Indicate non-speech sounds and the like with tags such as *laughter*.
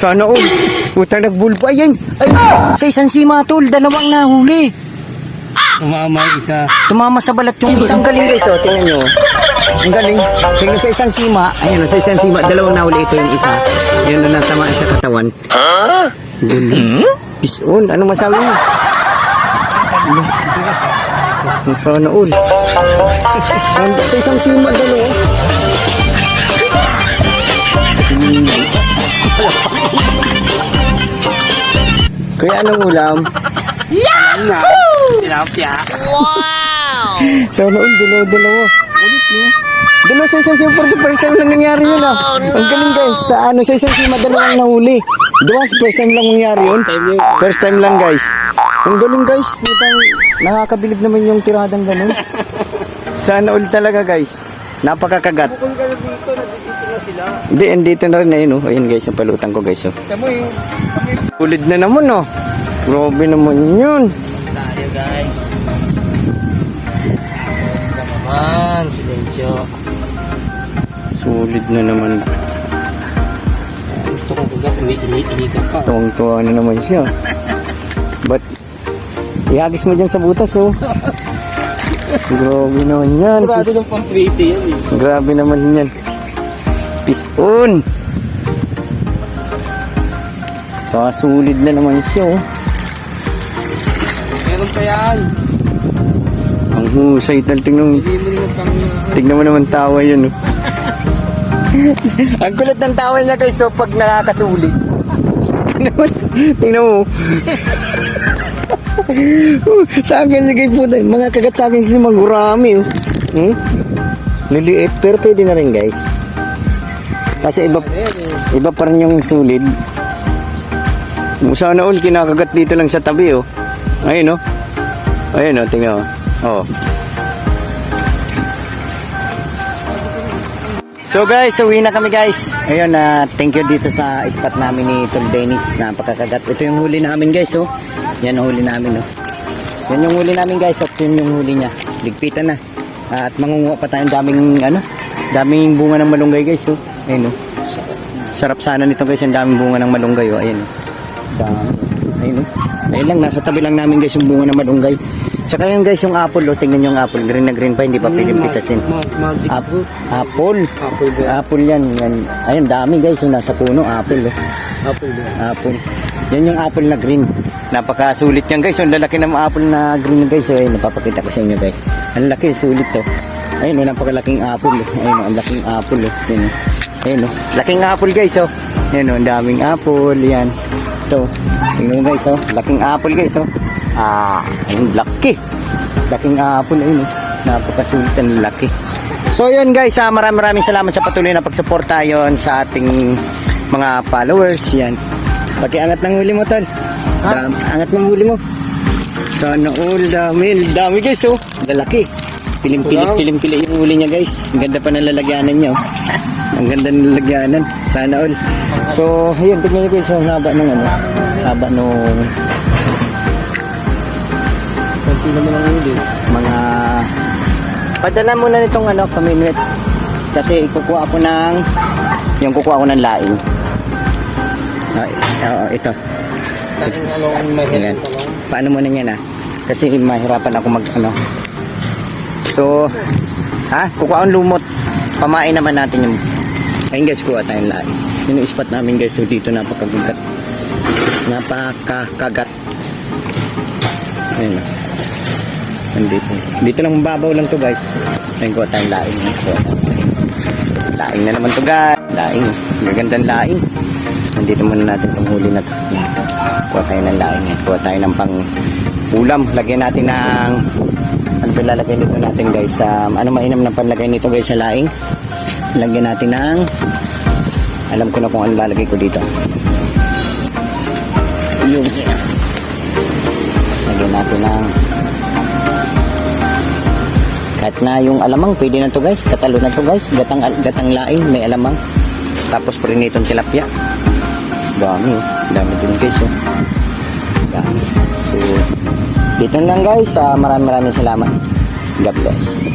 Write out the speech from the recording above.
Sana all. Utang nagbulbo. Ayan. Ay, sa isang sima tol, dalawang nahuli. Tumama yung isa. Tumama sa balat yung isang galing guys. Oh, tingnan nyo. Ang galing. Tingnan sa isang sima. Ayun, oh, sa isang sima. Dalawang nahuli ito yung isa. Ayun na natamaan sa katawan. Ha? Galing. Bison. Ano masabi mo? Ano? Sana all. Sa sa isang sima, dalawa. Kaya anong ulam? Tilapia. Sana *laughs* all, dalawa-dalawa. Dalawa sa isang first time lang nangyari yun ah. Ang galing guys, sa ano, sa isang sima, dalawang nahuli. Diba, first time lang nangyari yun? First time lang guys. Ang galing guys, putang, nakakabilib naman yung tiradang ganun. *laughs* Sana all talaga guys. Napakakagat. Kung dito, nandito na sila. Hindi, andito na rin ayun oh. Ayun guys, yung palutan ko guys oh. Tamo yung Ulid na naman oh. Grabe naman yun. tayo guys. So, ito naman. Silensyo. Sulit na naman. Gusto kong kagap, umiinit-initan pa. Tuwang-tuwa na naman siya. But, ihagis mo dyan sa butas oh. *laughs* Grabe naman yan. Sigurado ng pang-pretty yan eh. Grabe naman yan. Pison. Pasulid na naman siya oh. Meron pa yan. Ang husay tal tingnan pang... Tignan mo naman tawa yun oh. *laughs* Ang kulit ng tawa niya guys so pag nakakasulit. Tingnan mo. *laughs* sa akin sige po mga kagat sa akin kasi magurami oh. Hmm? Liliit pero pwede na rin guys. Kasi iba iba pa rin yung sulid. Sana all kinakagat dito lang sa tabi oh. Ayun oh. Ayun oh, tingnan mo. Oh. So guys, uwi na kami guys. Ayun na thank you dito sa spot namin ni Tol Dennis na pagkakagat. Ito yung huli namin guys oh. Yan ang huli namin oh. Yan yung huli namin guys at yun yung huli niya. Ligpitan na. At mangunguha pa tayong daming ano, daming bunga ng malunggay guys oh. Ayun oh. Sarap sana nito guys, yung daming bunga ng malunggay oh. Ayun oh. Ayun oh. Ayun lang, nasa tabi lang namin guys yung bunga ng malunggay. Tsaka yun guys, yung apple oh. Tingnan yung apple. Green na green pa, hindi pa piling pitasin. Apple. Apple. Apple yan. yan. Ayun, dami guys. Yung nasa puno, apple. Oh. Apple? Apple. Yan yung apple na green. Napakasulit yan guys. Ang lalaki ng apple na green guys. So, ayun, napapakita ko sa inyo guys. Ang laki, sulit to. Ayun, oh, napakalaking apple. Oh. Ayun, oh, ang laking apple. Oh. Ayun, oh. Ayun, oh. Laking apple guys. Oh. Ayun, oh, ang daming apple. Yan. Ito. Tingnan guys. Oh. Laking apple guys. Oh. Ah, ayun, laki. Laking apple. Ayun, oh. Napakasulit ang laki. So yun guys, ah, maraming maraming salamat sa patuloy na pagsuporta yon sa ating mga followers. Yan. Pati angat ng huli mo, tol. Dam- angat ng huli mo. Sana all dami. Dami guys, oh. Lalaki. Pilim-pilit, Wow. pilim-pili yung huli niya guys. Ang ganda pa ng lalagyanan niya, oh. Ang ganda ng lalagyanan. Sana all. So, ayun, tignan niyo guys, ang haba nung ano. Haba nung Kunti naman ang huli. mga padala muna nitong ano pamimit. Kasi ikukuha ko ng yung kukuha ko ng laing. Ah, oo, ito. Taling along Ayan. mahirap paano muna yan ah kasi mahirapan ako mag ano. So ha? Kukuha akong lumot. Pamain naman natin yung ayun guys kuha tayong laing. Yun yung spot namin guys. So dito napakagugat. Napakakagat. Ayun. ah. Nandito. Dito lang mababaw lang to guys. Ayun ko tayong laing. Laing na naman to guys. Laing. Gagandang laing. Nandito muna natin itong huli na to. Kuha tayo ng laing. Kuha tayo ng pang ulam. Lagyan natin ng ano ba lalagay nito natin guys? Um, ano mainam na panlagay nito guys sa laing? Lagyan natin ng alam ko na kung ano lalagay ko dito. Yung lagyan natin ng kahit na yung alamang, pwede na to guys. Katalo na to guys. Gatang, gatang laing, may alamang. Tapos prinitong tilapia. Dami oh. Dami din guys oh. Dami. So, dito lang guys. Uh, maraming maraming salamat. God bless.